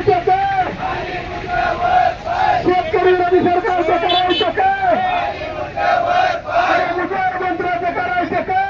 करायचं काय शेतकरी विरोधी सरकारचं करायचं काय आणि मुख्यमंत्र्याचं करायचं काय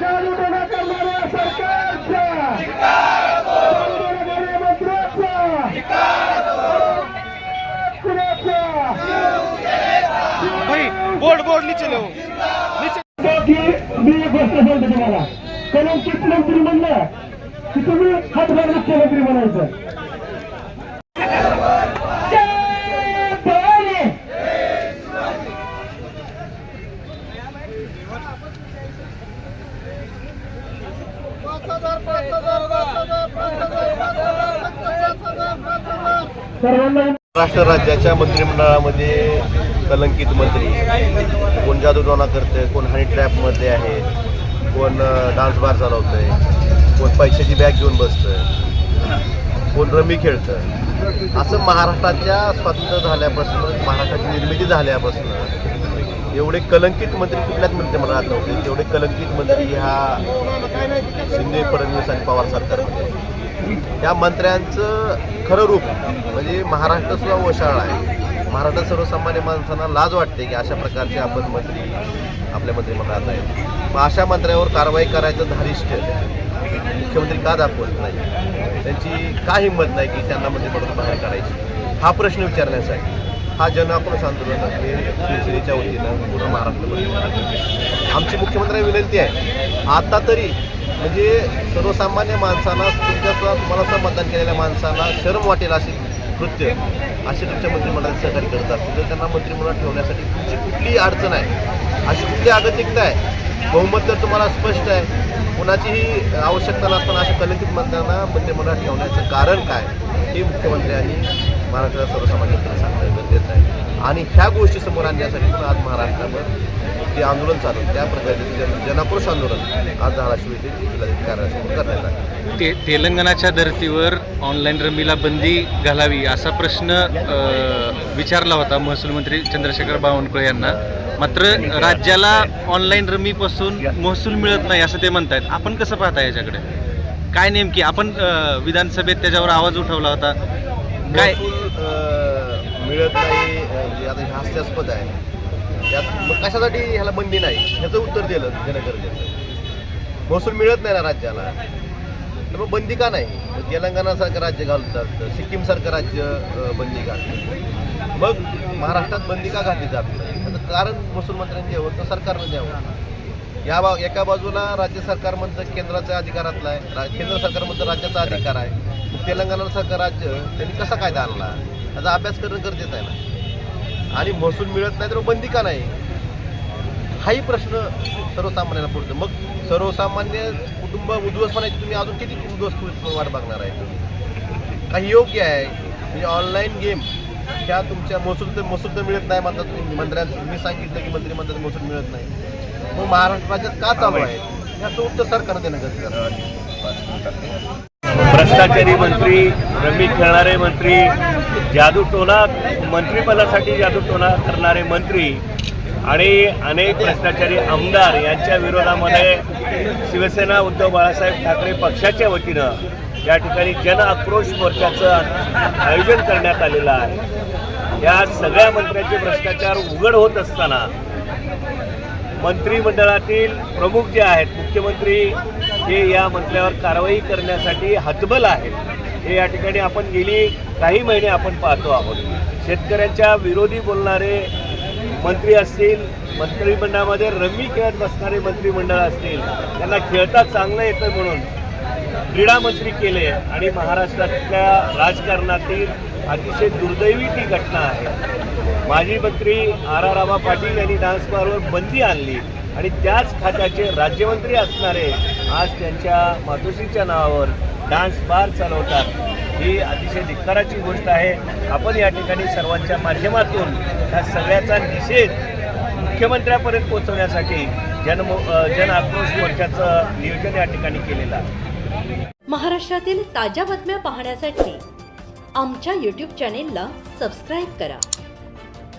चालू गुन्हा करणाऱ्या सरकारच्या. चालू गुन्हा करणाऱ्या मंत्र्याचा कुणाचा भाई बोर्ड बोर्ड नीचे लो नीचे. बाकी मी एक गोष्ट सांगतो तुम्हाला. कलंकित मंत्री म्हणलं? की तुम्ही हातभार मुख्यमंत्री म्हणायचं. महाराष्ट्र राज्याच्या मंत्रिमंडळामध्ये कलंकित मंत्री. कोण जादूटोना करतंय कोण हनी ट्रॅपमध्ये आहे कोण डान्स बार चालवतंय. कोण पैशाची बॅग घेऊन बसतं कोण रमी खेळतं असं महाराष्ट्राच्या स्वातंत्र्य झाल्यापासून महाराष्ट्राची निर्मिती झाल्यापासून एवढे कलंकित मंत्री कुठल्याच मंत्रिमंडळात नव्हते. तेवढे कलंकित मंत्री ह्या शिंदे फडणवीस आणि पवार सरकारमध्ये त्या मंत्र्यांचं खरं रूप म्हणजे महाराष्ट्र सुद्धा ओशाळा आहे. महाराष्ट्र सर्वसामान्य माणसांना लाज वाटते की अशा प्रकारचे आपण मंत्री आपल्या मंत्रिमंडळात आहेत. मग अशा मंत्र्यावर कारवाई करायचं धारिष्ट मुख्यमंत्री का दाखवत नाही? त्यांची का हिंमत नाही की त्यांना मंत्रिमंडळातून बाहेर काढायची? हा प्रश्न विचारण्यासाठी हा जनआक्रोश आंदोलन हे शिवसेनेच्या वतीनं पूर्ण महाराष्ट्रभर. आमची मुख्यमंत्र्यांना विनंती आहे आता तरी म्हणजे सर्वसामान्य माणसाला तुमच्यासुद्धा तुम्हाला सुद्धा मतदान केलेल्या माणसाला शरम वाटेल अशी कृत्य असे तुमच्या मंत्रिमंडळात सहकार्य करत असतील. तर त्यांना मंत्रिमंडळात ठेवण्यासाठी तुमची कुठलीही अडचण आहे अशी कुठली अगतिकता आहे बहुमत तर तुम्हाला स्पष्ट आहे. कुणाचीही आवश्यकता नसताना अशा कलंकित मंत्र्यांना मंत्रिमंडळात म्हणजे ठेवण्याचं कारण काय हे मुख्यमंत्र्यांनी महाराष्ट्राला सर्वसामान्यांना सांगणं गरजेचं आहे. आणि ह्या गोष्टी समोर आणण्यासाठी पण आज महाराष्ट्रावर जे आंदोलन चालू त्या प्रकारचे जन जनाक्रोश आंदोलन आज धाराशिव येथे करण्यात आले. ते तेलंगणाच्या धर्तीवर ऑनलाईन रमीला बंदी घालावी असा प्रश्न विचारला होता महसूल मंत्री चंद्रशेखर बावनकुळे यांना. मात्र राज्याला ऑनलाईन रमीपासून महसूल मिळत नाही असं ते म्हणतायत. आपण कसं पाहता याच्याकडे? काय नेमकी? आपण विधानसभेत त्याच्यावर आवाज उठवला होता. काय? मिळत नाही म्हणजे आता हे हास्यास्पद आहे. त्यात मग कशासाठी ह्याला बंदी नाही? ह्याचं उत्तर दिलं देणं गरजेचं महसूल मिळत नाही ना राज्याला. तर मग बंदी का नाही? तेलंगणासारखं राज्य घालतात सिक्कीमसारखं राज्य बंदी घालतं मग महाराष्ट्रात बंदी का घातली जात नाही? त्याचं कारण महसूल मंत्र्यांनी द्यावं तर सरकारनं द्यावं या बा एका बाजूला राज्य सरकार म्हणतं केंद्राच्या अधिकारातला आहे केंद्र सरकार म्हणतं राज्याचा अधिकार आहे. तेलंगणासारखं तेलंगणा सरकार राज्य त्यांनी कसा कायदा आणला? त्याचा अभ्यास करणं गरजेचं आहे ना. आणि महसूल मिळत नाही तर बंदी का नाही? हाही प्रश्न सर्वसामान्यांना पडतो. मग सर्वसामान्य कुटुंब उद्ध्वस्तपणाची तुम्ही अजून किती उद्ध्वस्त वाट बघणार आहे? काही योग्य आहे. म्हणजे ऑनलाईन गेम ह्या तुमच्या महसूल तर महसूल तर मिळत नाही म्हणतात तुम्ही. मंत्र्यांचं तुम्ही सांगितलं की मंत्री म्हणतात महसूल मिळत नाही. मग महाराष्ट्र राज्यात का चालू आहे? याचं उत्तर सरकारनं देणं गरजेचं. भ्रष्टाचारी मंत्री रमी खेळणारे मंत्री जादूटोना मंत्रिपदासाठी जादूटोना करणारे मंत्री आणि अनेक भ्रष्टाचारी आमदार यांच्या विरोधामध्ये शिवसेना उद्धव बाळासाहेब ठाकरे पक्षाच्या वतीनं या ठिकाणी जन आक्रोश मोर्चाचं आयोजन करण्यात आलेलं आहे. या सगळ्या मंत्र्यांचे भ्रष्टाचार उघड होत असताना मंत्रिमंडळातील प्रमुख जे आहेत मुख्यमंत्री हे या म्हटल्यावर कारवाई करण्यासाठी हतबल आहे हे या ठिकाणी आपण गेली काही महिने आपण पाहतो आहोत. शेतकऱ्यांच्या विरोधी बोलणारे मंत्री असतील मंत्रिमंडळामध्ये रमी खेळत बसणारे मंत्रिमंडळ असतील त्यांना खेळता चांगलं येतं म्हणून क्रीडा मंत्री केले आणि महाराष्ट्रातल्या राजकारणातील अतिशय दुर्दैवी ती घटना आहे. माजी मंत्री आर आर रामा पाटील यांनी डान्स बारवर बंदी आणली आणि त्याच खात्याचे राज्यमंत्री असणारे आज त्यांच्या मातोश्रीच्या नावावर डान्स बार चालवतात. ही अतिशय धिक्काराची गोष्ट आहे. आपण या ठिकाणी सर्वांच्या माध्यमातून या सगळ्याचा निषेध मुख्यमंत्र्यापर्यंत पोहोचवण्यासाठी जन जन आक्रोश मोर्चाचं नियोजन या ठिकाणी केलेलं आहे. महाराष्ट्रातील ताज्या बातम्या पाहण्यासाठी आमच्या यूट्यूब चॅनेलला सबस्क्राईब करा.